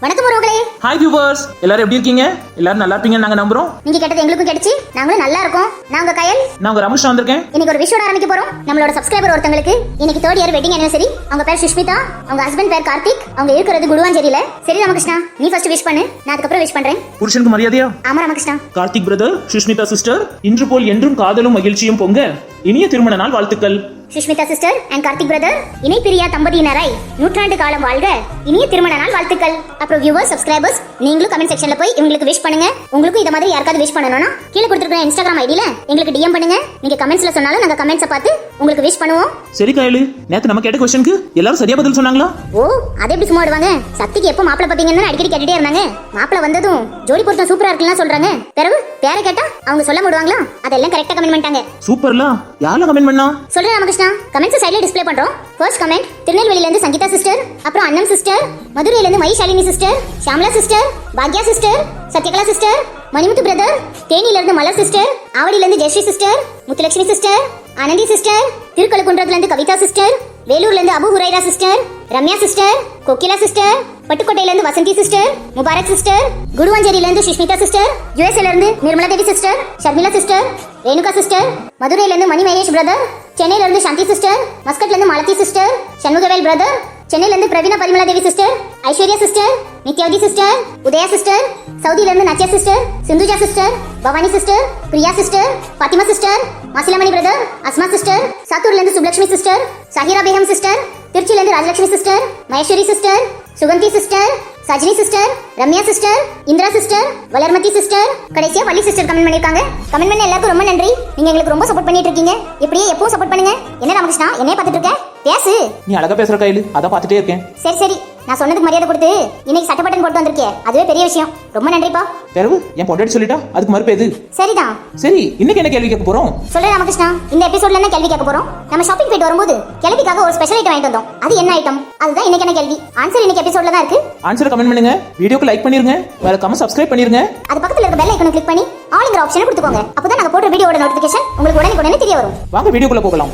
வணக்கம் உறவுகளே. Hi viewers எல்லாரும் எப்படி இருக்கீங்க? எல்லாரும் நல்லா இருப்பீங்கன்னு நாங்க நம்புறோம். நீங்க கேட்டது எங்களுக்கும் கிடைச்சு நாங்களும் நல்லா இருக்கோம். நான் உங்க கயல். நான் உங்க ரமேஷ் வந்திருக்கேன். இன்னைக்கு ஒரு விஷயோட ஆரம்பிக்க போறோம். நம்மளோட சப்ஸ்கிரைபர் ஒருத்தங்களுக்கு இன்னைக்கு தேர்ட் இயர் வெட்டிங் anniversary. அவங்க பேர் சுஷ்மிதா அவங்க ஹஸ்பண்ட் பேர் கார்த்திக் அவங்க இருக்கிறது குடுவாஞ்சேரியில. சரி ராமகிருஷ்ணா நீ ஃபர்ஸ்ட் விஷ் பண்ணு. நான் அதுக்கப்புறம் விஷ் பண்றேன். புருஷனுக்கு மரியாதையா? ஆமா ராமகிருஷ்ணா. கார்த்திக் பிரதர் சுஷ்மிதா சிஸ்டர் இன்று போல் என்றும் காதலும் மகிழ்ச்சியும் பொங்க. இனிய திருமண நாள் வாழ்த்துக்கள். Sushmita sister and Karthik brother இணை பிரியா தம்பதியினராய் நூற்றாண்டு காலம் வாழ்க. இனிய திருமண நாள் வாழ்த்துக்கள். அப்புறம் வியூவர்ஸ் சப்ஸ்கிரைபர்ஸ் நீங்களும் கமெண்ட் செக்ஷன்ல போய் இவங்களுக்கு விஷ் பண்ணுங்க. உங்களுக்கும் இந்த மாதிரி யாருக்காவது விஷ் பண்ணணும்னா கீழே கொடுத்துருக்க இன்ஸ்டாகிராம் ஐடியில எங்களுக்கு டிஎம் பண்ணுங்க. நீங்க கமெண்ட்ஸ்ல சொன்னாலும் நாங்க கமெண்ட்ஸை பார்த்து உங்களுக்கு விஷ் பண்ணுவோம். சரி கையலு. நேத்து நம்ம கேட்ட கொஸ்டினுக்கு எல்லாரும் சரியா பதில் சொன்னாங்களா? ஓ அதை எப்படி சும்மா விடுவாங்க? சக்திக்கு எப்போ மாப்பிளை பாத்தீங்கன்னு அடிக்கடி கேட்டுட்டே இருந்தாங்க. மாப்பிளை வந்ததும் ஜோடி பொருத்தம் சூப்பரா இருக்குலாம் சொல்றாங்க. பிறகு பேரை கேட்டா அவங்க சொல்ல விடுவாங்களா அதெல்லாம் கரெக்டா கமெண்ட் பண்ணிட்டாங்க. சூப்பர்ல யாரெல்லாம் கமெண்ட் பண்ணா? சொல்றேன் ராமகிருஷ்ணா கமெண்ட்ஸ் சைடுல டிஸ்ப்ளே பண்றோம். ஃபர்ஸ்ட் கமெண்ட் திருநெல்வேலில இருந்து சங்கீதா சிஸ்டர் அப்புறம் அண்ணன் சிஸ்டர் மதுரையில இருந்து Mayishalini sister Shamla sister Bhagya sister Sathyakala sister Manimuthu brother தேனியில இருந்து மலர் சிஸ்டர் ஆவடியில இருந்து Jayasree sister Muthulakshmi sister Anandhi sister திருக்கழுக்குன்றத்துல இருந்து கவிதா சிஸ்டர் வேலூர்ல இருந்து Abu Huraira sister Ramya sister Kokila sister பட்டுக்கோட்டையில இருந்து வசந்தி சிஸ்டர் முபாரக் சிஸ்டர் குடுவாஞ்சேரியில இருந்து சுஷ்மிதா சிஸ்டர் யுஎஸ்ல இருந்து Nirmala Devi sister Sharmila sister Renuka sister மதுரையில இருந்து மணி மகேஷ் பிரதர் சென்னையில இருந்து சாந்தி சிஸ்டர் மஸ்கட்ல இருந்து மாலதி சிஸ்டர் சண்முகவேல் பிரதர் சென்னையில இருந்து Praveena Parimala Devi sister Aishwarya sister Nithyavathi sister Udhaya sister சவுதியில இருந்து Nachiya sister Sindhuja sister Bhavani sister Priya sister Fathima sister Masilamani brother Asma sister சாத்தூர்ல இருந்து சுப்லட்சுமி சிஸ்டர் சஹிரா பேகம் சிஸ்டர் திருச்சியில இருந்து Rajalakshmi sister Maheswari sister Suganthi sister Sajini sister Ramya sister Indira sister Valarmathi sister கடைசியா Valli sister comment பண்ணிருக்காங்க comment பண்ண எல்லாருக்கும் ரொம்ப நன்றி. நீங்க எங்களுக்கு ரொம்ப சப்போர்ட் பண்ணிட்டு இருக்கீங்க. இப்படியே எப்பவும் சப்போர்ட் பண்ணுங்க. என்ன ராமகிருஷ்ணா? என்னைய பார்த்துட்டு இருக்க? பேசு. நீ அழகா பேசுற கையலு அதான் பார்த்துட்டே இருக்கேன். சரி சரி. நான் சொன்னதுக்கு மரியாதை கொடுத்து இன்னைக்கு சட்டை பட்டன் போட்டு வந்திருக்கே அதுவே பெரிய விஷயம். ரொம்ப நன்றிப்பா பிறகு என் பொண்டாட்டி சொல்லிட்டா அதுக்கு மறுப்பு எது? சரிதான். சரி இன்னைக்கு என்ன கேள்வி கேட்க போறோம்? சொல்ல ராமகிருஷ்ணா இந்த எபிசோட்ல என்ன கேள்வி கேட்க போறோம்? நம்ம ஷாப்பிங் போயிட்டு வரும்போது கிளவிக்காக ஒரு ஸ்பெஷல் ஐட்டம் வாங்கிட்டு வந்தோம். அது என்ன ஐட்டம் அதுதான் இன்னைக்கு என்ன கேள்வி? ஆன்சர் இன்னைக்கு எபிசோட்ல தான் இருக்கு. ஆன்சரை கமெண்ட் பண்ணுங்க. வீடியோக்கு லைக் பண்ணிருங்க. மறக்காம சப்ஸ்கிரைப் பண்ணிருங்க. அது பக்கத்துல இருக்க பெல் ஐக்கனை கிளிக் பண்ணி ஆளுங்கிற ஆப்ஷனை கொடுத்துக்கோங்க. அப்பதான் நாங்க போடுற வீடியோட நோட்டிபிகேஷன் உங்களுக்கு உடனே உடனே தெரிய வரும். வாங்க வீடியோக்குள்ள போகலாம்.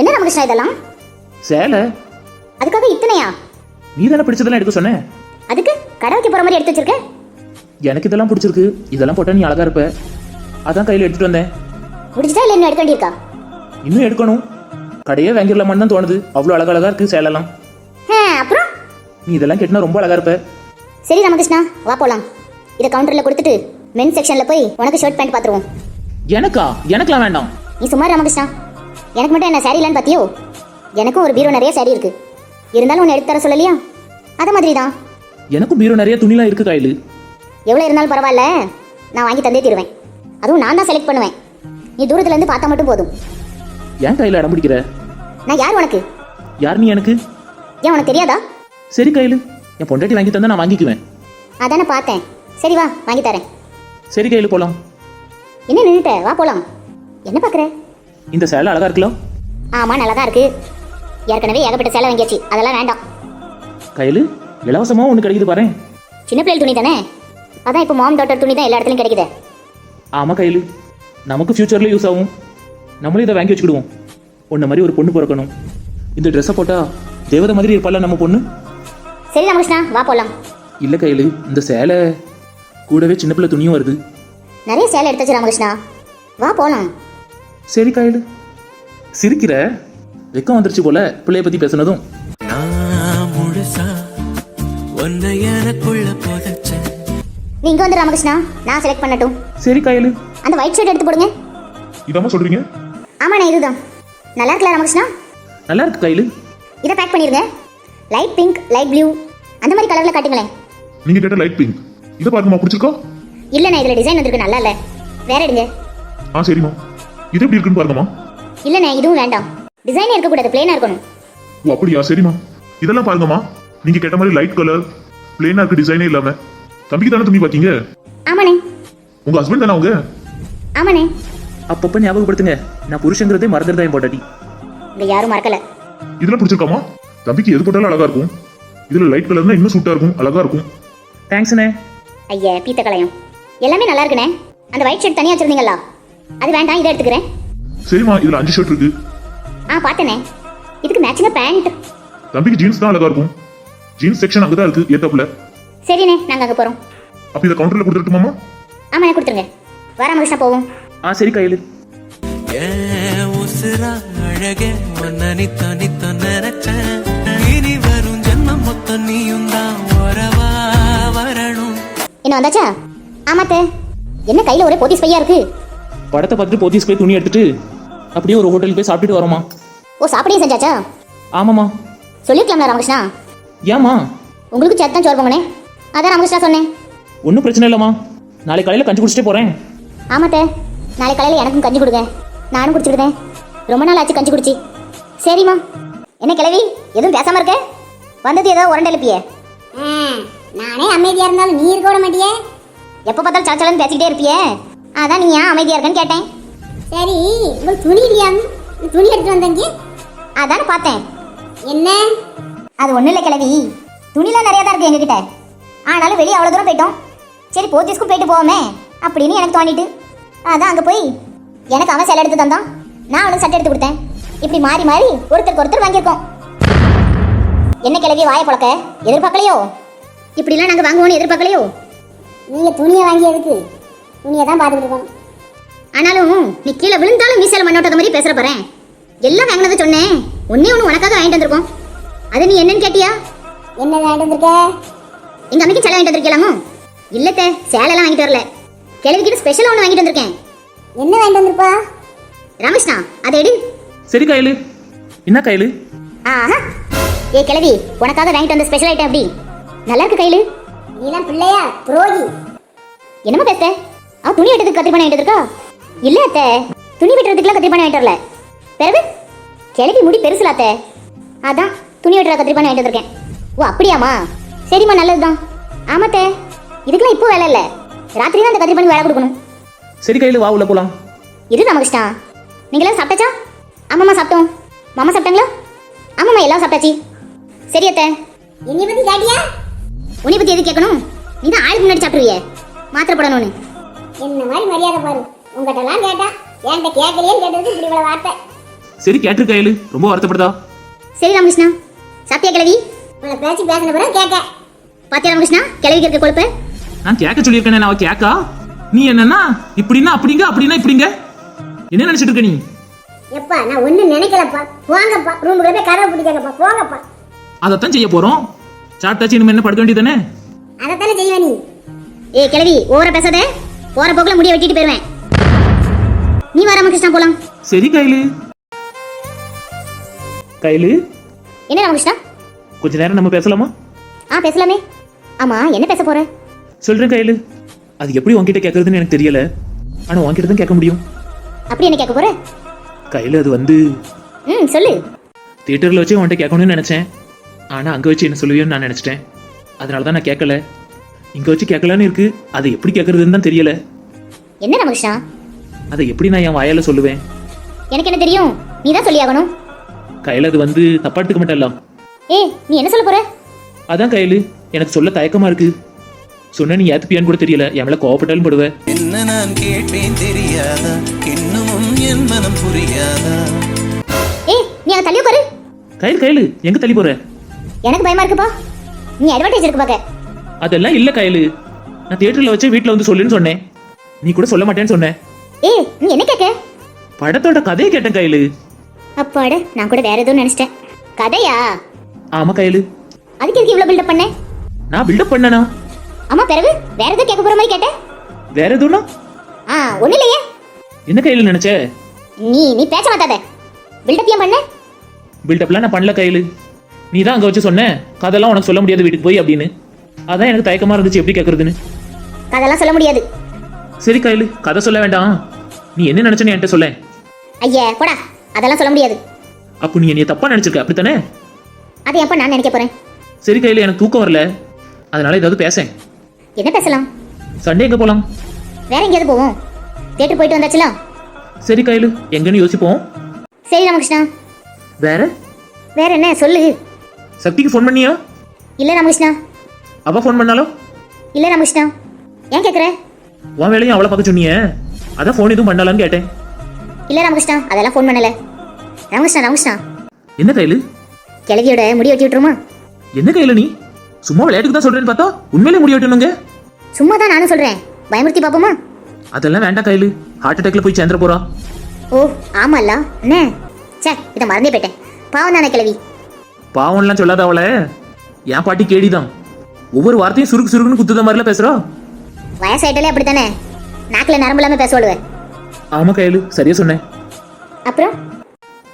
என்ன ராமகிருஷ்ணா இதெல்லாம்? சேலை. அதுக்காக இத்தனையா? நீ தானே பிடிச்சதெல்லாம் எடுக்க சொன்ன? அதுக்கு கடை வைக்க போற மாதிரி எடுத்து வச்சிருக்க? எனக்கு இதெல்லாம் பிடிச்சிருக்கு. இதெல்லாம் போட்டா நீ அழகா இருப்ப. அதான் கையில எடுத்துட்டு வந்தேன். முடிஞ்சுதா இல்ல இன்னும் எடுக்க வேண்டியிருக்கா? இன்னும் எடுக்கணும். கடையே வாங்கிடலாமான்னு தான் தோணுது. அவ்வளோ அழகழகா இருக்கு சேலெல்லாம் அப்புறம்? நீ இதெல்லாம் கேட்டினா ரொம்ப அழகா இருப்ப. சரி ராமகிருஷ்ணா வா போலாம். இதை கவுண்டர்ல கொடுத்துட்டு மென் செக்ஷன்ல போய் உனக்கு ஷர்ட் பேண்ட் பாத்துருவோம். எனக்கா? எனக்கெல்லாம் வேண்டாம். நீ சும்மா ராமகிருஷ்ணா. எனக்கு மட்டும் என்ன saree இல்லைன்னு பாத்தியோ எனக்கும் ஒரு பீரோ நிறைய saree இருக்கு. இருந்தாலும் உன்னை எடுத்து தர சொல்லலையா? அத மாதிரி தான் எனக்கும் பீரோ நிறைய துணிலாம் இருக்கு கையில். எவ்வளோ இருந்தாலும் பரவாயில்ல. நான் வாங்கி தந்தே தருவேன். அதுவும் நான் தான் செலக்ட் பண்ணுவேன். நீ தூரத்துல இருந்து பார்த்தா மட்டும் போதும். ஏன் கையில் அடம் பிடிக்கிற? நான் யார் உனக்கு? யார் நீ எனக்கு? ஏன் உனக்கு தெரியாதா? சரி கையில். என் பொண்டாட்டி வாங்கி தந்தா நான் வாங்கிக்குவேன். அதானே பார்த்தேன். சரி வா வாங்கி தரேன். சரி கையில் போகலாம் என்ன நின்னுட்ட? வா போலாம். என்ன பார்க்குற? இந்த சேலை அழகா இருக்கலாம் ஆமா நல்லா தான் இருக்கு. ஏற்கனவே ஏகப்பட்ட சேலை வாங்கியாச்சு. அதெல்லாம் வேண்டாம். கையில்? இலவசமாக ஒன்று கிடைக்குது பாரு சின்ன பிள்ளைகள் துணி தானே? அதான் இப்போ மாம் டாட்டர் துணி தான் எல்லா இடத்துலையும் கிடைக்குது. ஆமாம் கையில். நமக்கு ஃப்யூச்சரில் யூஸ் ஆகும். நம்மளும் இதை வாங்கி வச்சுக்கிடுவோம். உன்ன மாதிரி ஒரு பொண்ணு பிறக்கணும். இந்த ட்ரெஸ்ஸை போட்டால் தேவதை மாதிரி இருப்பாள நம்ம பொண்ணு? சரி ராமகிருஷ்ணா வா போலாம். இல்லை கையில். இந்த சேலை கூடவே சின்ன பிள்ளை துணியும் வருது. நிறைய சேலை எடுத்தாச்சு ராமகிருஷ்ணா. வா போலாம். சரி கையில். சிரிக்கிற? வெக்கம் வந்துருச்சு போல பிள்ளைய பற்றி பேசுனதும். நான் முழுசா உன்னை எனக்குள்ள புதைச்சேன். நீ இங்க வந்து ராமகிருஷ்ணா நான் செலக்ட் பண்ணட்டும். சரி கையில். அந்த ஒயிட் ஷர்ட் எடுத்து போடுங்க. இதாம்மா சொல்றீங்க? ஆமாண்ணே இதுதான். நல்லா இருக்குல்ல ராமகிருஷ்ணா? நல்லா இருக்கு கையில். இதை பேக் பண்ணிருங்க. லைட் பிங்க் லைட் ப்ளூ அந்த மாதிரி கலர்ல காட்டுங்களேன். நீங்க கேட்ட லைட் பிங்க் இதை பாருங்கம்மா பிடிச்சிருக்கா? இல்லண்ணே இதுல டிசைன் வந்திருக்கு நல்லா இல்ல. வேற எடுங்க. ஆ சரிம்மா. இது எப்படி இருக்குன்னு பாருங்கம்மா. இல்லண்ணே இதுவும் வேண்டாம். டிசைனே இருக்கக்கூடாது பிளேனா இருக்கணும். ஓ அப்படியா? சரிம்மா. இதெல்லாம் பாருங்கம்மா. நீங்க கேட்ட மாதிரி லைட் கலர் பிளேனா இருக்கு டிசைனே இல்லாம. தம்பிக்கு தானே துணி பாத்தீங்க? ஆமாண்ணே. உங்க ஹஸ்பண்ட் தானே அவங்க? ஆமாண்ணே. அப்பப்போ ஞாபகப்படுத்துங்க. நான் புருஷங்கிறதே மறந்துடுதான் என் பொண்டாட்டி? இங்க யாரும் மறக்கல. இதெல்லாம் பிடிச்சிருக்காமா தம்பிக்கு எது போட்டாலும் அழகா இருக்கும். இதுல லைட் கலர்னா இன்னும் சூட்டா இருக்கும் அழகா இருக்கும். தேங்க்ஸ்ண்ணே ஐயா பீத்த கலையம். எல்லாமே நல்லா இருக்குண்ணே. அந்த ஒயிட் ஷர்ட் தனியா வச்சிருந்தீங்களா அது வேண்டாம் இதை எடுத்துக்கிறேன். சரிம்மா இதுல அஞ்சு ஷர்ட் இருக்கு. ஆ பார்த்தனே. இதுக்கு மேட்சிங்கா பேண்ட் தம்பிக்கு ஜீன்ஸ் தான் அழகா இருக்கும். ஜீன்ஸ் செக்ஷன் அங்கதான் இருக்கு ஏத்தாப்புல. சரிண்ணே நாங்கள் அங்கே போகிறோம் அப்ப இதை கவுண்டர்ல கொடுத்துட்டுமாமா ஆமாண்ணே கொடுத்துருங்க. வர ராமகிருஷ்ணா போவோம். ஆ சரி கையில். உசுரா அழகே நித்த நித்த நினைச்சேன் இனி வரும் ஜென்மம் மொத்தம் நீயும் தான். உறவா வரணும். என்ன வந்தாச்சா? ஆமாத்தே. என்ன கையில் ஒரே போத்தீஸ் பையா இருக்கு? படத்தை பார்த்துட்டு போத்தீஸ் போய் துணி எடுத்துட்டு அப்படியே ஒரு ஹோட்டலுக்கு போய் சாப்பிட்டுட்டு வரோமா ஓ சாப்பிடையே செஞ்சாச்சா? ஆமாம்மா. சொல்லிருக்கலாம்ல ராமகிருஷ்ணா. ஏம்மா? உங்களுக்கு சேர்த்து தான் சோறு போங்கண்ணே அதான் ராமகிருஷ்ணா சொன்னேன். ஒன்றும் பிரச்சனை இல்லைம்மா. நாளைக்கு காலையில் கஞ்சி குடிச்சிட்டே போகிறேன் ஆமாத்தே. நாளை காலையில் எனக்கும் கஞ்சி கொடுங்க. நானும் குடிச்சுக்கிட்டேன். ரொம்ப நாள் ஆச்சு கஞ்சி குடிச்சு. சரிம்மா. என்ன கிளவி எதுவும் பேசாம இருக்க? வந்தது ஏதோ உரண்டை எழுப்பியே. நானே அமைதியா இருந்தாலும் நீ இருக்க விட மாட்டியே. எப்போ பார்த்தாலும் சலச்சலன்னு பேசிக்கிட்டே இருப்பியே. அதான் நீ ஏன் அமைதியா இருக்கன்னு கேட்டேன். சரி உங்களுக்கு துணி இல்லையா? துணி எடுத்து வந்தங்க. அதானே பார்த்தேன். என்ன? அது ஒன்றும் இல்லை கிளவி துணிலாம் நிறையா தான் இருக்கு எங்ககிட்ட. ஆனாலும் வெளியே அவ்வளோ தூரம் போயிட்டோம். சரி போத்தீஸ்க்கு போயிட்டு போவோமே அப்படின்னு எனக்கு தோணிட்டு. அதான் அங்கே போய் எனக்கு அவன் சேலை எடுத்து தந்தான். நான் அவனுக்கு சட்டை எடுத்து கொடுத்தேன். இப்படி மாறி மாறி ஒருத்தருக்கு ஒருத்தர் வாங்கியிருக்கோம். என்ன கிளவி வாயை பழக்க எதிர்பார்க்கலையோ? இப்படிலாம் நாங்கள் வாங்குவோம்னு எதிர்பார்க்கலையோ? நீங்கள் துணியை வாங்கியதுக்கு துணியை தான் பார்த்துட்டு இருக்கோம் ஆனாலும் நீ கீழே விழுந்தாலும் மீசையில் மண்ணோட்டத மாதிரி பேசுற பாறேன். எல்லாம் வாங்கினது சொன்னேன். ஒன்னே ஒன்று உனக்காக வாங்கிட்டு வந்திருக்கோம். அது நீ என்னன்னு கேட்டியா? என்ன வாங்கிட்டு வந்திருக்க? எங்க அம்மைக்கு சேலை வாங்கிட்டு வந்திருக்கலாமோ இல்லத்த சேலைலாம் வாங்கிட்டு வரல. கிழவிக்கிட்ட ஸ்பெஷலாக ஒன்று வாங்கிட்டு வந்திருக்கேன். என்ன வாங்கிட்டு வந்திருப்பா? ரமேஷ்ணா அதை எடு. சரி கையில். என்ன கையில்? ஆஹா. ஏ கிழவி உனக்காக வாங்கிட்டு வந்த ஸ்பெஷல் ஐட்டம் அப்படி. நல்லா இருக்கு கையில. நீலாம் பிள்ளையா துரோகி. என்னமா பேச அவ துணி வெட்டுறதுக்கு கத்திரிப்பான வாங்கிட்டு இருக்கா இல்ல அத்தை. துணி வெட்டுறதுக்குலாம் கத்திரிப்பான வாங்கிட்டு வரல. பிறகு? கிழவி முடி பெருசுல அத்தை. அதான் துணி வெட்டுற கத்திரிப்பான வாங்கிட்டு வந்திருக்கேன். ஓ அப்படியாமா சரிம்மா நல்லதுதான். ஆமாத்தே இதுக்கெல்லாம் இப்போ வேலை இல்லை. ராத்திரி தான் அந்த கத்திரிப்பானுக்கு வேலை கொடுக்கணும். சரி கையில் வா உள்ள போகலாம் இரு ராமகிருஷ்ணா. நீங்களாம் சாப்பிட்டாச்சா? ஆமாம்மா சாப்பிட்டோம். மாமா சாப்பிட்டாங்களா? ஆமாம்மா எல்லாம் சாப்பிட்டாச்சு. சரி அத்தை. என்னை பத்தி கேட்டியா? உன்னை பத்தி எது கேட்கணும்? நீ தான் ஆளுக்கு முன்னாடி சாப்பிடுவியே மாத்திரை போடணும்னு. என்ன மாதிரி மரியாதை பாரு. உங்ககிட்டலாம் கேட்டா என்கிட்ட கேட்கலையே கேட்டது இப்படி இவ்வளவு வார்த்தை. சரி கேட்டு கையில் ரொம்ப வருத்தப்படுதா? சரி ராமகிருஷ்ணா. சாப்பிட்டியா கிழவி? உங்களை பேச்சு பேசின பிறகு கேட்க. பாத்தியா ராமகிருஷ்ணா? கிழவிக்கு இருக்க கொழுப்பு? நான் கேட்க சொல்லியிருக்கேனே நான் அவ கேக்கா நீ என்னன்னா இப்படின்னா அப்படிங்க அப்படின்னா இப்படிங்க? என்ன நினைச்சிட்டு இருக்க நீ? எப்பா நான் ஒன்றும் நினைக்கலப்பா. போங்கப்பா ரூமுக்குள்ள போய் கதவை பிடிக்காங்கப்பா போங்கப்பா. அதைத்தான் செய்ய போறோம். சாப்பிட்டாச்சு இனிமே என்ன படுக்க வேண்டியதானே அதைத்தானே செய்வ நீ. ஏய் கிழவி ஓவரா பேசாத. போற போக்குல முடிய வெட்டிட்டு போயிருவேன். நீ வா ராமகிருஷ்ணா போலாம். சரி கையில் கையில் என்ன ராமகிருஷ்ணா? கொஞ்ச நேரம் நம்ம பேசலாமா? ஆ பேசலாமே. ஆமா என்ன பேச போற? சொல்றேன் கையில் அது எப்படி உன்கிட்ட கேட்கறதுன்னு எனக்கு தெரியல. ஆனா உன்கிட்ட தான் கேட்க முடியும். அப்படி என்ன கேட்க போற? கையில் அது வந்து ம் சொல்லு. தியேட்டரில் வச்சு உன்கிட்ட கேட்கணும்னு நினச்சேன். ஆனால் அங்கே வச்சு என்ன சொல்லுவியோன்னு நான் நினச்சிட்டேன். அதனால தான் நான் கேட்கல. இங்கே வச்சு கேட்கலான்னு இருக்கு. அதை எப்படி கேட்கறதுன்னு தான் தெரியல. என்ன ராமகிருஷ்ணா அதை எப்படி நான் என் வாயால் சொல்லுவேன்? எனக்கு என்ன தெரியும்? நீ தான் சொல்லி ஆகணும் கையில் அது வந்து தப்பா எடுத்துக்க ஏய் நீ என்ன சொல்ல போற? அதான் கையில். எனக்கு சொல்ல தயக்கமா இருக்கு. சொன்ன நீ ஏத்துப்பியான்னு கூட தெரியல. என் மேல கோவப்பட்டாலும் படுவ என்ன நான் கேட்டேன் தெரியாதா? இன்னமும் என் மனம் புரியாதா? ஏய் நீ அங்க தள்ளி உட்காரு. கையில் கையில். எங்க தள்ளி போற? எனக்கு பயமா இருக்குப்பா. நீ அட்வான்டேஜ் இருக்கு பாக்க. அதெல்லாம் இல்ல கையில். நான் தியேட்டரில் வச்சு வீட்டில் வந்து சொல்லுன்னு சொன்னேன். நீ கூட சொல்ல மாட்டேன்னு சொன்னேன் ஏய் நீ என்ன கேட்க? படத்தோட கதையை கேட்டேன் கையில். அப்பாட நான் கூட வேற எதுவும் நினைச்சிட்டேன். கதையா? ஆமா கையில். அதுக்கு எதுக்கு இவ்வளவு பில்டப் பண்ண? நான் பில்டப் பண்ணனா? ஆமா பிறகு வேற எதுவும் கேட்க போற மாதிரி கேட்டேன் வேற எதுவும்னா? ஆ ஒண்ணு இல்லையே. என்ன கையில் நினைச்ச? நீ நீ பேச மாட்டாத. பில்டப் ஏன் பண்ண? பில்டப்லாம் நான் பண்ணல கையில். நீ தான் அங்கே வச்சு சொன்ன. கதெல்லாம் உனக்கு சொல்ல முடியாது வீட்டுக்கு போய் அப்படின்னு. அதான் எனக்கு தயக்கமாக இருந்துச்சு. எப்படி கேட்குறதுன்னு அதெல்லாம் சொல்ல முடியாது. சரி கையில். கதை சொல்ல வேண்டாம். நீ என்ன நினச்சேன்னு என்கிட்ட சொல்ல ஐயா போடா. அதெல்லாம் சொல்ல முடியாது. அப்போ நீ என்னைய தப்பாக நினச்சிருக்க? அப்படித்தானே? அது எப்ப நான் நினைக்க போறேன்? சரி கையில் எனக்கு தூக்கம் வரல. அதனால ஏதாவது பேசேன். என்ன பேசலாம்? சண்டே எங்கே போகலாம் வேற எங்கேயாவது போவோம். தேட்டர் போயிட்டு வந்தாச்சுல? சரி கையில். எங்கன்னு யோசிப்போம். சரி ராமகிருஷ்ணா. வேற? வேற என்ன? சொல்லு. சக்திக்கு ஃபோன் பண்ணியா? இல்ல ராமகிருஷ்ணா. அவ ஃபோன் பண்ணாலும் இல்ல ராமகிருஷ்ணா. ஏன் கேக்குற? உன் வேலையும் அவளை பார்க்க சொன்னியே. அதான் ஃபோன் எதுவும் பண்ணலான்னு கேட்டேன். இல்ல ராமகிருஷ்ணா அதெல்லாம் ஃபோன் பண்ணல. ராமகிருஷ்ணா ராமகிருஷ்ணா. என்ன கையில்? கிழவியோட முடி வெட்டி விட்டுருமா? என்ன கையில் நீ? சும்மா விளையாட்டுக்கு தான் சொல்றேன்னு பார்த்தா உண்மையிலே முடி வெட்டணுங்க. சும்மா தான் நானும் சொல்றேன். பயமுறுத்தி பாப்போமா அதெல்லாம் வேண்டாம் கையில். ஹார்ட் அட்டாக்ல போய் சேர்ந்துட போறா. ஓ ஆமால்ல. என்ன? சே இதை மறந்தே போயிட்டேன். பாவம் தானே கிழவி. பாவம்லாம் சொல்லாத அவளை. என் பாட்டி கேடிதான். ஒவ்வொரு வார்த்தையும் சுருக்கு சுருக்குன்னு குத்துத மாதிரிலாம் பேசுறா? வயசாயிட்டாலே அப்படி தானே நாக்கில் நரம்பு இல்லாமல் பேச சொல்லுவேன் ஆமா கையில் சரியா சொன்னேன். அப்புறம்?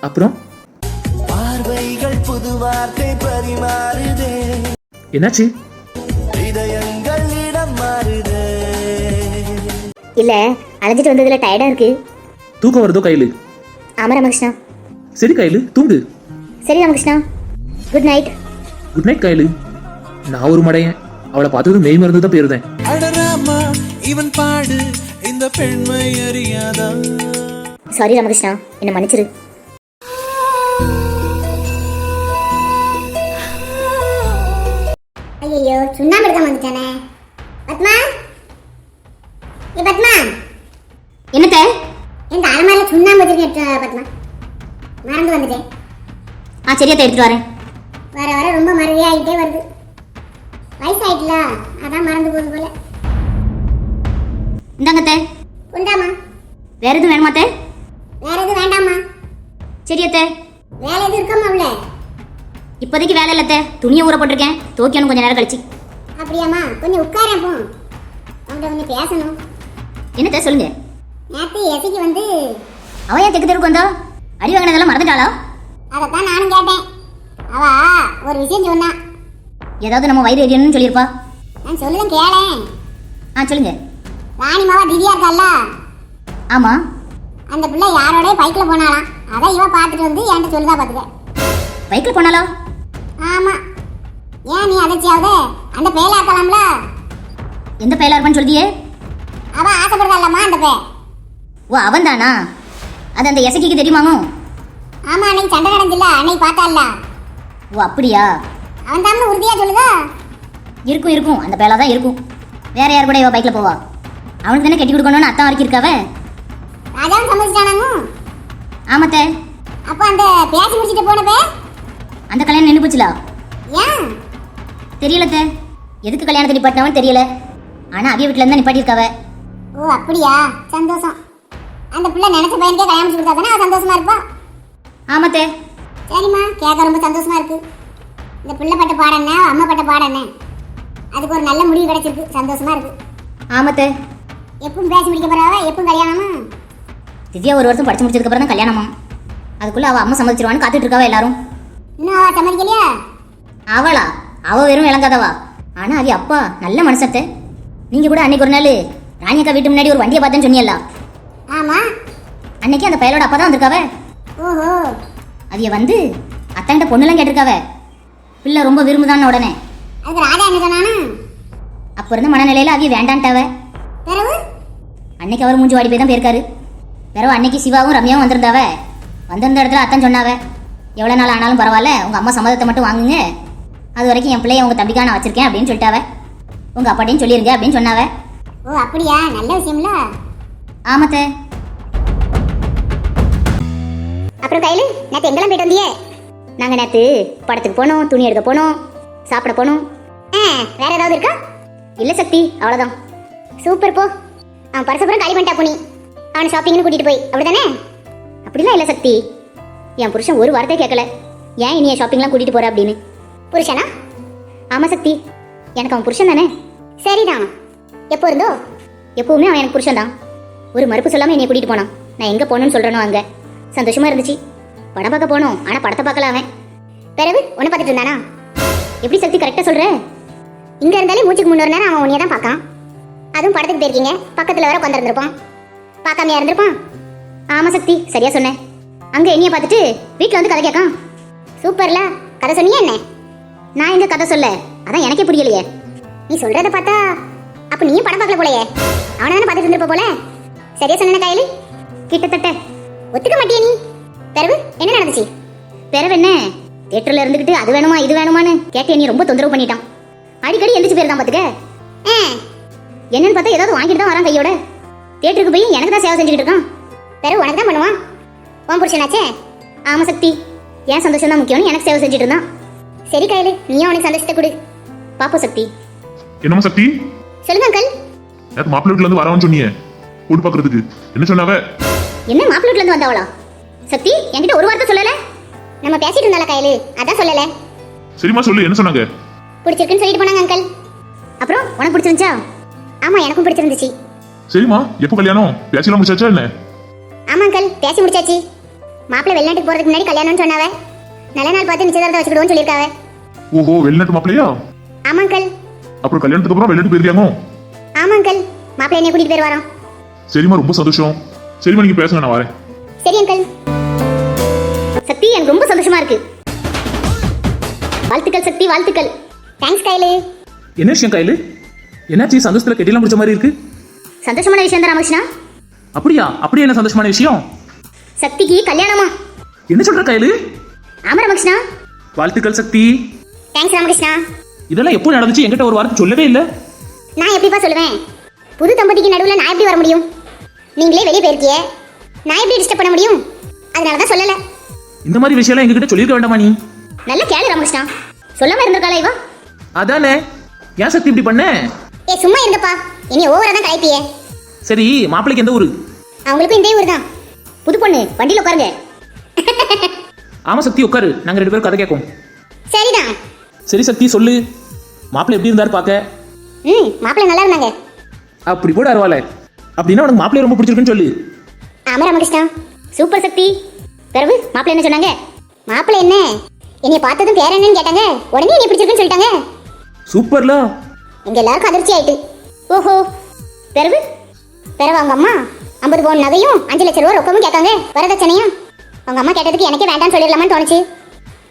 அப்புறம்? பார்வைகள் புது வார்த்தை பரிமாறுதே. என்னாச்சு? இதயங்கள் இடம் மாறுதே. இல்லை அலைஞ்சிட்டு வந்ததுல டயர்டாக இருக்கு. தூக்கம் வருதோ கையில் ஆமா ராமகிருஷ்ணா. சரி கையில் தூங்கு. சரி Ramakrishna. Good night good night கையில் நான் ஒரு மடையன். அவளை பார்த்தது மெய் மருந்து தான் போயிருந்தேன் இவன் பாடு. இந்த பெண்மை அறியாதா? சாரி ராமகிருஷ்ணா என்னை மன்னிச்சிரு. ஐயோ சுண்ணாம்பு எடுக்க வந்துட்டானே. பத்மா? ஏ பத்மா? என்னத்த? இந்த அலமாரில சுண்ணாம்பு வச்சிருக்கேன் பத்மா. மறந்து வந்துட்டேன். ஆ சரியாத்த எடுத்துட்டு வரேன். வர வர ரொம்ப மறதியாகிட்டே வருது. வயசாயிட்டுல. அதான் மறந்து போகுது போல. இந்தாங்கத்த உண்டாமா வேற எதுவும் வேணுமாத்த வேற எதுவும் வேண்டாமா சரியத்த வேலை எதுவும் இருக்காமா உள்ள இப்போதைக்கு வேலை இல்லத்த துணியை ஊற போட்டிருக்கேன். தோக்கணும் கொஞ்ச நேரம் கழிச்சு. அப்படியாம்மா. கொஞ்சம் உட்காரேன் போ. உங்கள்கிட்ட கொஞ்சம் பேசணும். என்னத்த சொல்லுங்க. நேற்று எசைக்கு வந்து அவ ஏன் தெற்கு தெருக்கு வந்தா? அடி வாங்கினதெல்லாம் மறந்துட்டாளா? அதைத்தான் நானும் கேட்டேன். அவ ஒரு விஷயம் சொன்னா. ஏதாவது நம்ம வயிறு எரியணும்னு சொல்லியிருப்பா. நான் சொல்லுதேன் கேளேன் ஆ சொல்லுங்க. ராணி மாவா திவ்யா இருக்கால்ல? ஆமா. அந்த பிள்ளை யாரோடய பைக்கில் போனாலாம் அதை இவ பார்த்துட்டு வந்து என்கிட்ட சொல்லுதா பார்த்துக்க. பைக்கில் போனாலா ஆமா. ஏன் நீ அதிர்ச்சியாவது அந்த பேல ஆக்கலாம்ல எந்த பையலா இருப்பான்னு சொல்லியே அவ ஆசைப்படுதால்லம்மா அந்த பே ஓ அவன் தானா அது அந்த எசக்கிக்கு தெரியுமாமோ? ஆமா அன்னைக்கு சண்டை நடந்துல அன்னைக்கு பார்த்தால ஓ அப்படியா? அவன் தான் உறுதியா சொல்லுதா? இருக்கும் இருக்கும். அந்த பேலா தான் இருக்கும். வேற யார் கூட இவ பைக்கில் போவா? அவனுக்கு தானே கட்டி கொடுக்கணும்னு அத்தான் வரைக்கும் இருக்காவ? ராஜாவும் சம்மதிச்சிட்டானாங்க. ஆமாத்தே. அப்போ அந்த பேசி முடிச்சிட்டு போன பே அந்த கல்யாணம் நின்று போச்சுலா? ஏன்? தெரியலத்தே. எதுக்கு கல்யாணத்தை நிப்பாட்டினவன் தெரியல. ஆனா அவிய வீட்டுல இருந்தா நிப்பாட்டியிருக்காவ? ஓ அப்படியா? சந்தோஷம். அந்த பிள்ளை நினைச்ச பையனுக்கே கல்யாணம் முடிச்சு கொடுத்தா தானே சந்தோஷமா இருப்பா? ஆமாத்தே. சரிம்மா கேட்க ரொம்ப சந்தோஷமா இருக்கு. இந்த பிள்ளை பட்ட என்ன அம்மா பட்ட என்ன அதுக்கு ஒரு நல்ல முடிவு கிடைச்சிருக்கு. சந்தோஷமா இருக்கு. ஆமாத்தே. எப்பவும் பேசி முடிக்க போறாவ எப்பவும் கல்யாணமா? திவ்யா ஒரு வருஷம் படிச்சு முடிச்சதுக்கு அப்புறம் தான் கல்யாணமா. அதுக்குள்ள அவ அம்மா சம்மதிச்சிருவான்னு காத்துட்டு இருக்காவ எல்லாரும். இன்னும் அவ சம்மதிக்கலையா? அவளா? அவ வெறும் விளங்காதவா? ஆனா அவ அப்பா நல்ல மனுஷத்தே. நீங்க கூட அன்னைக்கு ஒரு நாள் ராணியக்கா வீட்டு முன்னாடி ஒரு வண்டியை பார்த்தேன்னு சொன்னியல்ல ஆமா. அன்னைக்கு அந்த பையலோட அப்பா தான் வந்திருக்காவ? ஓஹோ. அவிய வந்து அத்தாங்கிட்ட பொண்ணுலாம் கேட்டிருக்காவ? பிள்ளை ரொம்ப விரும்புதான்னு உடனே? அதுக்கு ராஜா என்ன சொன்னானா? அப்போ இருந்த மனநிலையில அவிய வேண்டான்ட்டாவ. பிறகு அன்னைக்கு அவர் மூஞ்சி வாடி போய் தான் போயிருக்காரு. பிறகு அன்னைக்கு சிவாவும் ரம்யாவும் வந்திருந்தாவ. வந்திருந்த இடத்துல அத்தான் சொன்னாவ. எவ்வளோ நாள் ஆனாலும் பரவாயில்ல உங்கள் அம்மா சம்மதத்தை மட்டும் வாங்குங்க. அது வரைக்கும் என் பிள்ளைய உங்கள் தம்பிக்கா நான் வச்சிருக்கேன் அப்படின்னு சொல்லிட்டாவ. உங்கள் அப்பாட்டையும் சொல்லிருங்க அப்படின்னு சொன்னாவ. ஓ அப்படியா? நல்ல விஷயம்ல. ஆமாத்தே. அப்புறம் கையில நேத்து எங்கெல்லாம் போயிட்டு வந்தியே? நாங்கள் நேற்று படத்துக்கு போனோம் துணி எடுக்க போனோம் சாப்பிட போனோம். ஆ, வேற ஏதாவது இருக்கா? இல்லை சக்தி அவ்வளோதான் சூப்பர் போ. அவன் பரசப்புறம் காலி பண்ணிட்டா புனி. அவனை ஷாப்பிங்னு கூட்டிட்டு போய். அப்படிதானே அப்படிலாம் இல்லை சக்தி. என் புருஷன் ஒரு வார்த்தை கேட்கல. ஏன் இனிய ஷாப்பிங்லாம் கூட்டிகிட்டு போற அப்படின்னு? புருஷனா? ஆமாம் சக்தி. எனக்கு அவன் புருஷன் தானே? சரிதான். எப்போ இருந்தோ? எப்பவுமே அவன் எனக்கு புருஷன் தான் ஒரு மறுப்பு சொல்லாமல் என்னை கூட்டிகிட்டு போனான். நான் எங்கே போகணும்னு சொல்கிறேனோ அங்கே. சந்தோஷமா இருந்துச்சு. படம் பார்க்க போனோம் ஆனால் படத்தை பார்க்கல அவன். பிறகு உன்னை பார்த்துட்டு இருந்தானா? எப்படி சக்தி கரெக்டாக சொல்கிற இங்க இருந்தாலே மூச்சுக்கு முன்னொரு நேரம் அவன் உன்னைய தான் பார்க்கான். அதுவும் படத்துக்கு போயிருக்கீங்க. பக்கத்துல வர உட்காந்துருந்துருப்பான் பார்க்காமையா இருந்திருப்பான்? ஆமாம் சக்தி சரியா சொன்னேன் அங்கே என்னைய பார்த்துட்டு வீட்டில் வந்து கதை கேட்கான். சூப்பர்ல. கதை சொன்னியா என்ன? நான் எங்க கதை சொல்ல? அதான் எனக்கே புரியலையே. நீ சொல்றத பார்த்தா அப்ப நீயும் படம் பார்க்கல போலயே. அவனை தானே பார்த்துட்டு இருந்திருப்ப போல? சரியா சொன்ன கையில? கிட்டத்தட்ட. ஒத்துக்க மாட்டியா நீ. பிறகு என்ன நடந்துச்சு? பிறவு என்ன? தேட்டரில் இருந்துக்கிட்டு அது வேணுமா இது வேணுமான்னு கேட்க நீ ரொம்ப தொந்தரவு பண்ணிட்டான். அடிக்கடி எந்திரிச்சு போயிருந்தான் பார்த்துக்க ஆ, என்னன்னு பார்த்தா ஏதாவது வாங்கிட்டு தான் வரான் கையோட. தேட்டருக்கு போய் எனக்கு தான் சேவை செஞ்சுக்கிட்டு இருக்கான். பிறகு உனக்கு தான் பண்ணுவான்? உன் புருஷனாச்சே ஆமா சக்தி. என் சந்தோஷம் தான் முக்கியம்னு எனக்கு சேவை செஞ்சுட்டு இருந்தான். சரி கையில நீயும் அவனுக்கு சந்தோஷத்தை கொடு. பாப்போம் சக்தி. என்னம்மா சக்தி? சொல்லுங்க அங்கிள். நேற்று மாப்பிள்ளை வீட்டுல இருந்து வரவன்னு சொன்னியே. பொண்ணு பாக்குறதுக்கு. என்ன சொன்னாவ? என்ன மாப்பிள்ளை வீட்டுல இருந்து வந்தாவளா? சக்தி என்கிட்ட ஒரு வார்த்தை சொல்லல. நம்ம பேசிட்டு இருந்தால கையில? அதான் சொல்லல. சரிம்மா சொல்லு என்ன சொன்னாங்க? பிடிச்சிருக்குன்னு சொல்லிட்டு போனாங்க அங்கிள் அப்புறம் உனக்கு பிடிச்சிருந்துச்சா? ஆமா எனக்கும் பிடிச்சிருந்துச்சு. சரிம்மா எப்போ கல்யாணம்? பேச்செல்லாம் முடிச்சாச்சா என்ன? ஆமா அங்கிள் பேசி முடிச்சாச்சு. மாப்பிள்ளை வெளிநாட்டுக்கு போறதுக்கு முன்னாடி கல்யாணம்னு சொன்னாவ. நல்ல நாள் பார்த்து நிச்சயதார்த்தம் வச்சுக்கிடுவோம்னு சொல்லியிருக்காவ. ஓஹோ வெளிநாட்டு மாப்பிள்ளையா? ஆமா அங்கிள் அப்புறம் கல்யாணத்துக்கு அப்புறம் வெளிநாட்டு போயிருக்காங்க ஆமா அங்கிள் மாப்பிள்ளை என்னை கூட்டிட்டு போய் வரோம் சரிம்மா ரொம்ப சந்தோஷம். சரிம்மா நீங்க பேசுங்க நான் வரேன். சரி அங்கிள் சக்தி எனக்கு ரொம்ப சந்தோஷமா இருக்கு. வாழ்த்துக்கள் சக்தி வாழ்த்துக்கள். தேங்க்ஸ் கையிலே. என்ன விஷயம் கையில்? என்னாச்சு? சந்தோஷத்தில் கெட்டிலாம் பிடிச்ச மாதிரி இருக்கு? சந்தோஷமான விஷயம் தான் ராமகிருஷ்ணா அப்படியா? அப்படியே என்ன சந்தோஷமான விஷயம்? சக்திக்கு கல்யாணமா? என்ன சொல்ற கையில்? ஆமா ராமகிருஷ்ணா வாழ்த்துக்கள் சக்தி. தேங்க்ஸ் ராமகிருஷ்ணா இதெல்லாம் எப்போ நடந்துச்சு? என்கிட்ட ஒரு வார்த்தை சொல்லவே இல்லை. நான் எப்படிப்பா சொல்லுவேன்? புது தம்பதிக்கு நடுவில் நான் எப்படி வர முடியும்? நீங்களே வெளியே போயிருக்கிய. நான் எப்படி டிஸ்டர்ப் பண்ண முடியும்? அதனால தான் சொல்லலை. இந்த மாதிரி விஷயம்லாம் எங்ககிட்ட சொல்லியிருக்க வேண்டாமா நீ? நல்ல கேளு ராமகிருஷ்ணா. சொல்லாம இருந்திருக்காளா இவா? அதானே. ஏன் சக்தி இப்படி பண்ண? ஏ சும்மா இருங்கப்பா. இனி ஓவரா தான் கலைப்பிய சரி மாப்பிள்ளைக்கு எந்த ஊரு? அவங்களுக்கும் இந்த ஊர் தான். புது பொண்ணு வண்டியில் உட்காருங்க. ஆமா சக்தி உட்காரு. நாங்க ரெண்டு பேரும் கதை கேட்கும் சரிதான். சரி சக்தி சொல்லு. மாப்பிள்ளை எப்படி இருந்தாரு பார்க்க? ம் மாப்பிள்ளை நல்லா இருந்தாங்க. அப்படி கூட அருவால அப்படின்னா உனக்கு மாப்பிள்ளை ரொம்ப பிடிச்சிருக்குன்னு சொல்லு. ஆமா ராமகிருஷ்ணா. சூப்பர் சக்தி. பிறகு மாப்பிள்ளை என்ன சொன்னாங்க? மாப்பிள்ளை என்ன? என்னைய பார்த்ததும் பேர் என்னன்னு கேட்டாங்க. உடனே என்னை பிடிச்சிருக்குன்னு சொல்லிட்டாங்க. சூப்பர்ல. எங்க எல்லாருக்கும் அதிர்ச்சி ஆயிட்டு. ஓஹோ. பிறகு? பிறகு அவங்க அம்மா ஐம்பது பவுன் நகையும் அஞ்சு லட்சம் ரூபா ரொக்கமும் கேட்காங்க வரதட்சணையும். அவங்க அம்மா கேட்டதுக்கு எனக்கே வேண்டாம்னு சொல்லிடலாமான்னு தோணுச்சு.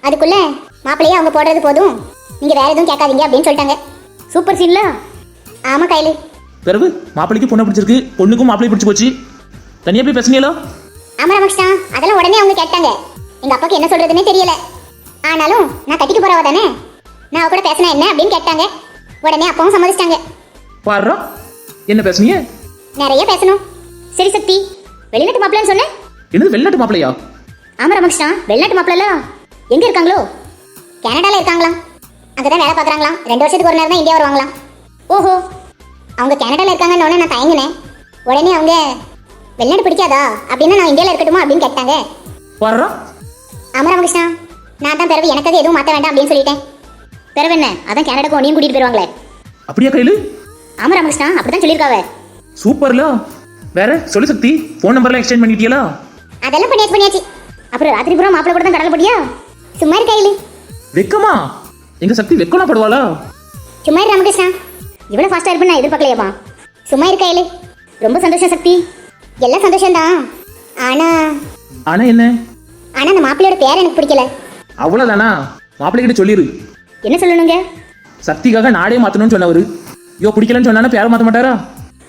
அதுக்குள்ள மாப்பிள்ளையே அவங்க போடுறது போதும். நீங்க வேற எதுவும் கேட்காதீங்க அப்படின்னு சொல்லிட்டாங்க. சூப்பர் சீன்ல? ஆமா கையில பிறகு? மாப்பிள்ளைக்கு பொண்ணை பிடிச்சிருக்கு. பொண்ணுக்கும் மாப்பிள்ளை பிடிச்சி போச்சு. தனியா போய் பேசுனீங்களா? ஆமா அதெல்லாம் உடனே அவங்க கேட்டாங்க. எங்க அப்பாக்கு என்ன சொல்றதுன்னே தெரியல. ஆனாலும் நான் கட்டிக்க போறவ தானே? நான் கூட பேசினா என்ன அப்படின்னு கேட்டாங்க. உடனே அப்பாவும் சம்மதிச்சிட்டாங்க. பாடுறா என்ன பேசுனீங்க நிறைய பேசணும். சரி சக்தி வெளிநாட்டு மாப்பிள்ளைன்னு சொன்னேன் என்னது வெளிநாட்டு மாப்பிள்ளையா? ஆமா வெளிநாட்டு மாப்பிள்ள எங்க இருக்காங்களோ? கனடால இருக்காங்களாம். அங்கதான் வேலை பார்க்கறாங்களாம். ரெண்டு வருஷத்துக்கு ஒரு நேரம் தான் இந்தியா வருவாங்களாம். ஓஹோ அவங்க கனடால இருக்காங்கன்னு நான் தயங்கினேன். உடனே அவங்க வெளிநாடு பிடிக்காதா? அப்படின்னா நான் இந்தியாவில் இருக்கட்டுமா அப்படின்னு கேட்டாங்க. பாடுறா ஆமா ராமகிருஷ்ணா நான் தான் பிறகு எனக்கு அது எதுவும் மாற்ற வேண்டாம் அப்படின்னு சொல்லிட்டேன். பிறகு என்ன? அதான் கனடாக்கு ஒன்றையும் கூட்டிட்டு போயிருவாங்களே. அப்படியா கையில்? ஆமா ராமகிருஷ்ணா அப்படிதான் சொல்லியிருக்காவ. சூப்பர்ல. வேற சொல்லு சக்தி ஃபோன் நம்பர்லாம் எக்ஸ்சேஞ்ச் பண்ணிட்டியலா? அதெல்லாம் பண்ணியாச்சு பண்ணியாச்சு. அப்புறம் ராத்திரி பூரா மாப்பிள்ளை கூட தான் கடலை படியா சும்மா இரு கையில். வெக்கமா? எங்க சக்தி வெக்கம்லாம் படுவாளா? சும்மா இரு ராமகிருஷ்ணா. இவ்வளோ ஃபாஸ்ட்டாக இருப்பேன்னு நான் எதிர்பார்க்கலையப்பா சும்மா இரு கையில். ரொம்ப சந்தோஷம் சக்தி. எல்லாம் சந்தோஷம்தான். ஆனா ஆனா என்ன? ஆனா அந்த மாப்பிள்ளையோட பேர் எனக்கு பிடிக்கல. அவ்வளோதானா மாப்பிள்ளை கிட்ட சொல்லிரு. என்ன சொல்லணுங்க? சக்திக்காக நாடே மாத்தணும்னு சொன்னவர். ஐயோ பிடிக்கலன்னு சொன்னா பேரை மாத்த மாட்டாரா?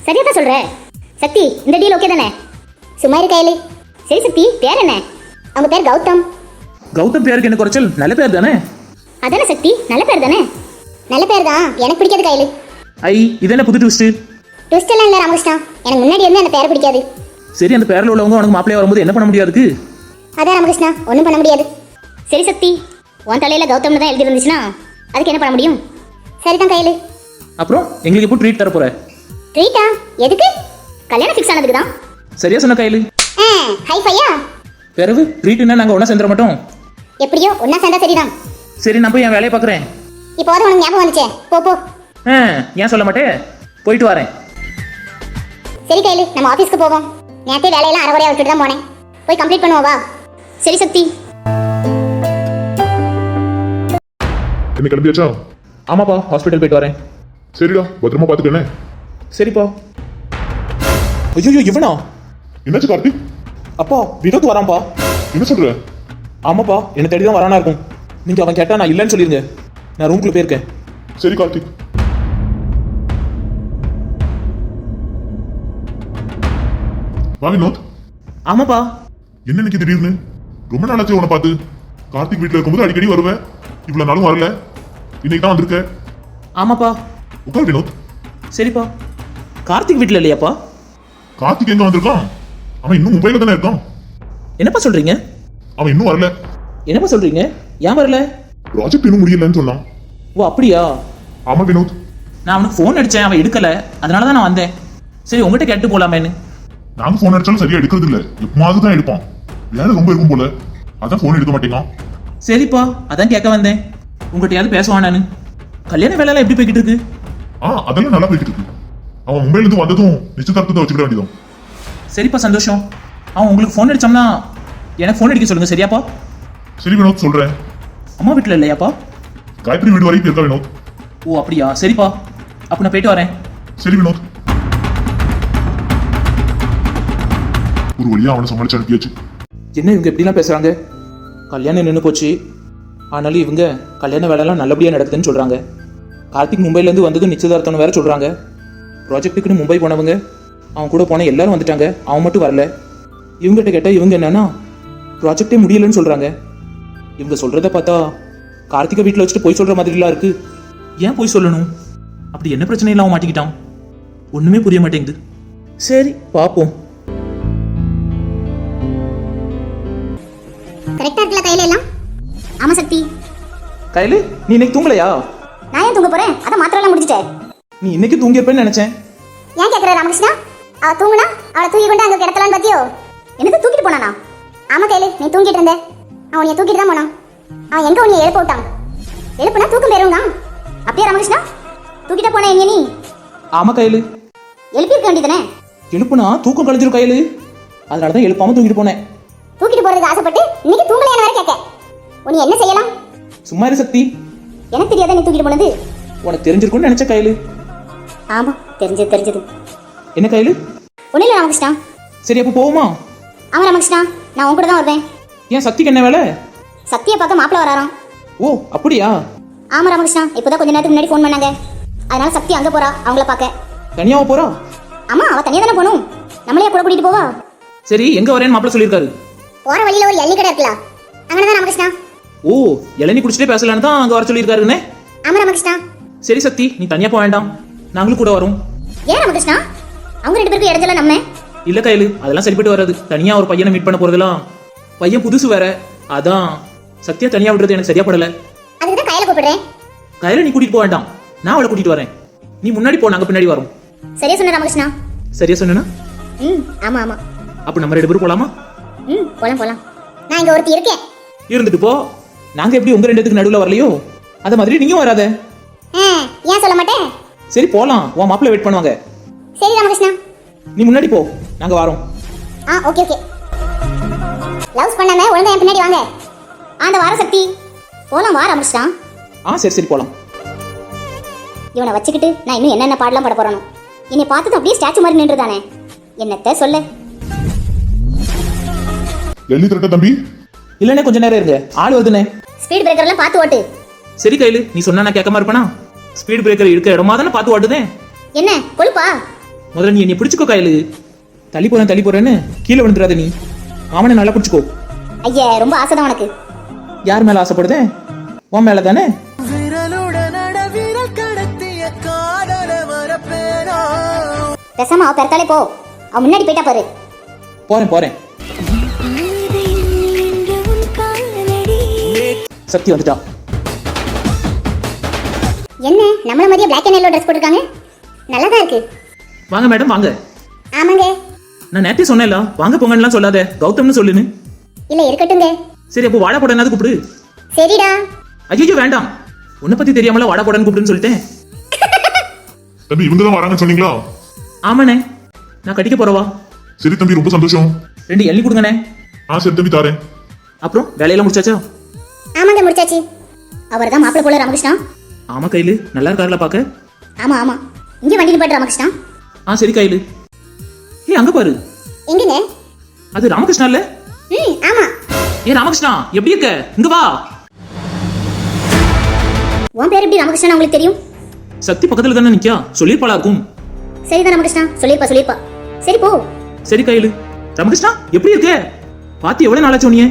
சரியா தான் சொல்ற. சக்தி இந்த டீல் ஓகே தானே? சும்மா இரு கையில். சரி சக்தி பேர் என்ன? அவங்க பேர் கௌதம். கௌதம் பேருக்கு என்ன குறைச்சல்? நல்ல பேர் தானே? அதானே சக்தி நல்ல பேர் தானே? நல்ல பேர் தான் எனக்கு பிடிக்காது கையில். ஐ இது என்ன புது ட்விஸ்ட் ட்விஸ்ட் எல்லாம் இல்லை ராமகிருஷ்ணா. எனக்கு முன்னாடி இருந்து அந்த பேர் பிடிக்காது. சரி அந்த பேரில் உள்ளவங்க உனக்கு மாப்பிள்ளைய வரும்போது என்ன பண்ண முடியாதுக்கு அதான் ராமகிருஷ்ணா ஒன்றும் பண்ண முடியாது. சரி சக்தி உன் தலையில கௌதம்னு தான் எழுதி இருந்துச்சுன்னா அதுக்கு என்ன பண்ண முடியும்? சரிதான் கையில் அப்புறம் எங்களுக்கு எப்போ ட்ரீட் தர போற ட்ரீட்டா எதுக்கு? கல்யாணம் ஃபிக்ஸ் ஆனதுக்கு தான். சரியா சொன்ன கையில் ஹை ஃபையா பிறகு ட்ரீட்னா நாங்கள் ஒன்றா சேர்ந்துட மாட்டோம். எப்படியோ ஒன்றா சேர்ந்தா சரிதான். சரி நான் போய் என் வேலையை பார்க்குறேன். இப்போது உனக்கு ஞாபகம் வந்துச்சே? போ போ. ஏன் சொல்ல மாட்டேன் போயிட்டு வரேன். சரி கையில் நம்ம ஆஃபீஸ்க்கு போவோம். நேரத்தே வேலையெல்லாம் அரைகுறையாக விட்டுட்டு தான் போனேன். போய் கம்ப்ளீட் பண்ணுவோம் வா. சரி சக்தி. என்ன கிளம்பியாச்சா? ஆமாப்பா ஹாஸ்பிட்டல் போயிட்டு வரேன். சரிடா பத்திரமா பாத்துக்கண்ணே சரிப்பா. ஐயோ இவனா? என்னாச்சு கார்த்திக் அப்பா வினோத் வரான்ப்பா. என்ன சொல்ற? ஆமாப்பா என்னை தேடி தான் வரானா இருக்கும். நீங்கள் அவன் கேட்டா நான் இல்லைன்னு சொல்லிருங்க. நான் ரூம்குள்ளே போயிருக்கேன். சரி கார்த்திக் வா வினோத் ஆமாப்பா. என்ன இன்னைக்கு திடீர்னு? ரொம்ப நாளாச்சு உன்னை பார்த்து. கார்த்திக் வீட்டில் இருக்கும்போது அடிக்கடி வருவேன். இவ்வளவு நாளும் வரல. இன்னைக்கு தான் வந்திருக்க. ஆமாப்பா. உட்கார் வினோத் சரிப்பா. கார்த்திக் வீட்டில் இல்லையாப்பா? கார்த்திக் எங்க வந்திருக்கான்? அவன் இன்னும் மும்பைல தானே இருக்கான். என்னப்பா சொல்கிறீங்க அவன் இன்னும் வரல. என்னப்பா சொல்றீங்க? ஏன் வரல? ப்ராஜெக்ட் இன்னும் முடியலன்னு சொன்னான். ஓ அப்படியா? ஆமா வினோத். நான் அவனுக்கு ஃபோன் அடிச்சேன் அவன் எடுக்கல. அதனால தான் நான் வந்தேன். சரி உங்ககிட்ட கேட்டு போலாமேன்னு. நாங்க போன் அடிச்சாலும் சரியா எடுக்கிறது இல்ல எப்பமாவது தான் எடுப்பான். வேலை ரொம்ப இருக்கும் போல. அதான் போன் எடுக்க மாட்டேங்கான். சரிப்பா அதான் கேட்க வந்தேன். உங்ககிட்டயாவது பேசுவான் நானு. கல்யாண வேலையெல்லாம் எப்படி போய்கிட்டு இருக்கு ஆ அதெல்லாம் நல்லா போயிட்டு இருக்கு அவன் மும்பைல இருந்து வந்ததும் நிச்சயதார்த்தத்தை வச்சுக்கிட வேண்டியதும் சரிப்பா சந்தோஷம். அவன் உங்களுக்கு ஃபோன் அடிச்சோம்னா எனக்கு ஃபோன் அடிக்க சொல்லுங்க சரியாப்பா? சரி வினோத் சொல்றேன். அம்மா வீட்டில் இல்லையாப்பா? காயத்ரி வீடு வரைக்கும் இருக்கா வினோத்? ஓ அப்படியா. சரிப்பா. அப்போ நான் போயிட்டு வரேன். சரி வினோத். ஒரு வழியாக அவனை சமாளிச்சு அனுப்பியாச்சு. என்ன இவங்க எப்படிலாம் பேசுகிறாங்க கல்யாணம் நின்று போச்சு. ஆனாலும் இவங்க கல்யாண வேலைலாம் நல்லபடியாக நடக்குதுன்னு சொல்கிறாங்க கார்த்திக் மும்பைலேருந்து வந்ததும் நிச்சயதார்த்தம்னு வேற சொல்கிறாங்க ப்ராஜெக்ட்டுக்குன்னு மும்பை போனவங்க அவன் கூட போன எல்லாரும் வந்துட்டாங்க. அவன் மட்டும் வரல. இவங்ககிட்ட கேட்டால் இவங்க என்னன்னா ப்ராஜெக்டே முடியலன்னு சொல்கிறாங்க இவங்க சொல்கிறத பார்த்தா கார்த்திகை வீட்டில் வச்சுட்டு போய் சொல்கிற மாதிரிலாம் இருக்கு. ஏன் போய் சொல்லணும்? அப்படி என்ன பிரச்சனையில் அவன் மாட்டிக்கிட்டான்? ஒன்றுமே புரிய மாட்டேங்குது. சரி பார்ப்போம். கரெக்டா இருக்குல்ல கையில எல்லாம்? ஆமா சக்தி. கையில்? நீ இன்னைக்கு தூங்கலையா? நான் ஏன் தூங்க போறேன்? அதான் மாத்திரம் எல்லாம் முடிச்சிட்டேன் நீ இன்னைக்கு தூங்கியிருப்பேன்னு நினைச்சேன். ஏன் கேக்குற ராமகிருஷ்ணா? அவ தூங்குனா? அவளை தூக்கி கொண்டு அங்க கிடத்தலான்னு பாத்தியோ? எனக்கு தூக்கிட்டு போனானா? ஆமா கையில நீ தூங்கிட்டு இருந்த. அவன் உன்னைய தூக்கிட்டு தான் போனான். அவன் எங்க உன்னைய எழுப்ப விட்டான்? எழுப்புனா தூக்கம் பெறுங்க அப்படியே ராமகிருஷ்ணா தூக்கிட்ட போன என்ன நீ? ஆமா கையில். எழுப்பியிருக்க வேண்டியதானே எழுப்புனா தூக்கம் கழிஞ்சிரும் கையில். அதனால தான் எழுப்பாம தூக்கிட்டு போனேன். தூக்கிட்டு போறதுக்கு ஆசைப்பட்டு இன்னைக்கு தூங்கலையான வரை கேட்க. உன்னை என்ன செய்யலாம்? சும்மா இரு சக்தி. எனக்கு தெரியாத நீ தூக்கிட்டு போனது? உனக்கு தெரிஞ்சிருக்கும்னு நினைச்ச கையில். ஆமா தெரிஞ்சது தெரிஞ்சது. என்ன கையில்? ஒன்றும் இல்லை ராமகிருஷ்ணா. சரி அப்போ போவோமா? ஆமா ராமகிருஷ்ணா நான் உன் கூட தான் வருவேன். ஏன் சக்திக்கு என்ன வேலை? சத்தியை பார்க்க மாப்பிள்ள வராராம். ஓ அப்படியா? ஆமா ராமகிருஷ்ணா இப்போதான் கொஞ்ச நேரத்துக்கு முன்னாடி ஃபோன் பண்ணாங்க. அதனால சக்தி அங்க போறா அவங்கள பார்க்க. தனியாவா போறா? ஆமா அவ தனியா தானே போகணும். நம்மளையே கூட கூட்டிட்டு போவா. சரி எங்க வரேன்னு மாப்பிள்ள சொல்லியிருக்காரு. போற வழியில ஒரு எள்ளி கடை இருக்குல்ல. அங்கதான் ராமகிருஷ்ணா. ஓ இளநீ குடிச்சிட்டே பேசலான்னு தான் அங்க வர சொல்லியிருக்காருன்னே ஆமா ராமகிருஷ்ணா. சரி சக்தி நீ தனியா போக வேண்டாம். நாங்களும் கூட வரோம். ஏன் ராமகிருஷ்ணா? அவங்க ரெண்டு பேருக்கு இடத்துல நம்ம இல்ல கையில் அதெல்லாம் சரிப்பட்டு வராது. தனியா ஒரு பையனை மீட் பண்ண போறதெல்லாம். பையன் புதுசு வேற. அதான். சத்யா தனியா விடுறது எனக்கு சரியா படல. அதுக்கு கையில கூப்பிடுறேன். கையில நீ கூட்டிட்டு போக வேண்டாம். நான் அவளை கூட்டிட்டு வரேன். நீ முன்னாடி போ நாங்க பின்னாடி வரோம். சரியா சொன்ன ராமகிருஷ்ணா. சரியா சொன்னா ம் ஆமா ஆமா. அப்ப நம்ம ரெண்டு பேரும் போலாமா? ம் போலாம் போலாம். நான் இங்க ஒருத்தி இருக்கேன். இருந்துட்டு போ. நாங்க எப்படி உங்க ரெண்டுத்துக்கு நடுவுல வரலையோ? அத மாதிரி நீயும் வராத. ஏன் சொல்ல மாட்டேன்? சரி போலாம். உன் மாப்பிள்ள வெயிட் பண்ணுவாங்க. சரி ராமகிருஷ்ணா. நீ முன்னாடி போ. நாங்க வரோம். ஆ ஓகே ஓகே. லவ்ஸ் பண்ணாம ஒழுங்கா என் பின்னாடி வாங்க. அந்த வார சக்தி. போலாம் வா ராமகிருஷ்ணா. ஆ சரி சரி போலாம். இவனை வச்சுக்கிட்டு நான் இன்னும் என்னென்ன பாடலாம் பட போறணும் என்னை பார்த்தது அப்படியே ஸ்டாச்சு மாதிரி நின்றுதானே. என்னத்த சொல்ல? எள்ளி திரட்ட தம்பி. இல்லனே கொஞ்ச நேரம் இருங்க ஆள் வருதுனே ஸ்பீட் பிரேக்கர்லாம் பார்த்து ஓட்டு. சரி கையில் நீ சொன்னா நான் கேட்காம இருப்பேனா? ஸ்பீட் பிரேக்கர் இருக்க இடமா தானே பார்த்து ஓட்டுதேன் என்ன கொழுப்பா? முதல்ல நீ என்னை பிடிச்சுக்கோ கையில். தள்ளி போறேன் தள்ளி போறேன்னு கீழே விழுந்துடாத நீ. மாமனை நல்லா பிடிச்சுக்கோ. ஐயா ரொம்ப ஆசைதான் உனக்கு. யார் மேல ஆசைப்படுதே? உன் மேல தானே பேசாம அவ பெருத்தாலே போ. அவ முன்னாடி போயிட்டா பாரு. போறேன் போறேன். சக்தி வந்துட்டா. என்ன? நம்மள மாதிரியே பிளாக் அண்ட் எல்லோ ட்ரெஸ் போட்டிருக்காங்க? நல்லா தான் இருக்கு. வாங்க மேடம் வாங்க. ஆமாங்க. நான் நேத்தே சொன்னேன்ல வாங்க போங்கன்னுலாம் சொல்லாத. கௌதம்னு சொல்லுன்னு. இல்ல இருக்கட்டுங்க சரி அப்போ வாடா போடனாவது கூப்பிடு. சரிடா. ஐயோ வேண்டாம். உன்னை பத்தி தெரியாமல வாடா போடன்னு கூப்பிடுன்னு சொல்லிட்டேன். தம்பி இவங்க தான் வராங்கன்னு சொன்னீங்களா? ஆமாண்ணே. நான் கட்டிக்க போறவா? சரி தம்பி ரொம்ப சந்தோஷம். ரெண்டு எள்ளி கொடுங்கண்ணே. ஆ சரி தம்பி தாரேன். அப்புறம் வேலையெல்லாம் முடிச்சாச்சா? ஆமாங்க முடிச்சாச்சு. அவர் தான் மாப்பிள்ள போல ராமகிருஷ்ணா. ஆமா கையில். நல்லா இருக்காருல பார்க்க? ஆமா ஆமா. இங்கே வண்டி நிப்பாட்டு ராமகிருஷ்ணா. ஆ சரி கையில். ஏய் அங்க பாரு. எங்கங்க? அது ராமகிருஷ்ணா இல்ல? ம் ஆமா. ஏ ராமகிருஷ்ணா எப்படி இருக்க? இங்க வா. உன் பேர் எப்படி ராமகிருஷ்ணா உங்களுக்கு தெரியும்? சக்தி பக்கத்துல தானே நிக்கா சொல்லிருப்பாளா இருக்கும். சரிதான் ராமகிருஷ்ணா. சொல்லிருப்பா சொல்லிருப்பா சரி போ. சரி கையில். ராமகிருஷ்ணா எப்படி இருக்க? பாத்து எவ்வளவு நாளாச்சு உனியே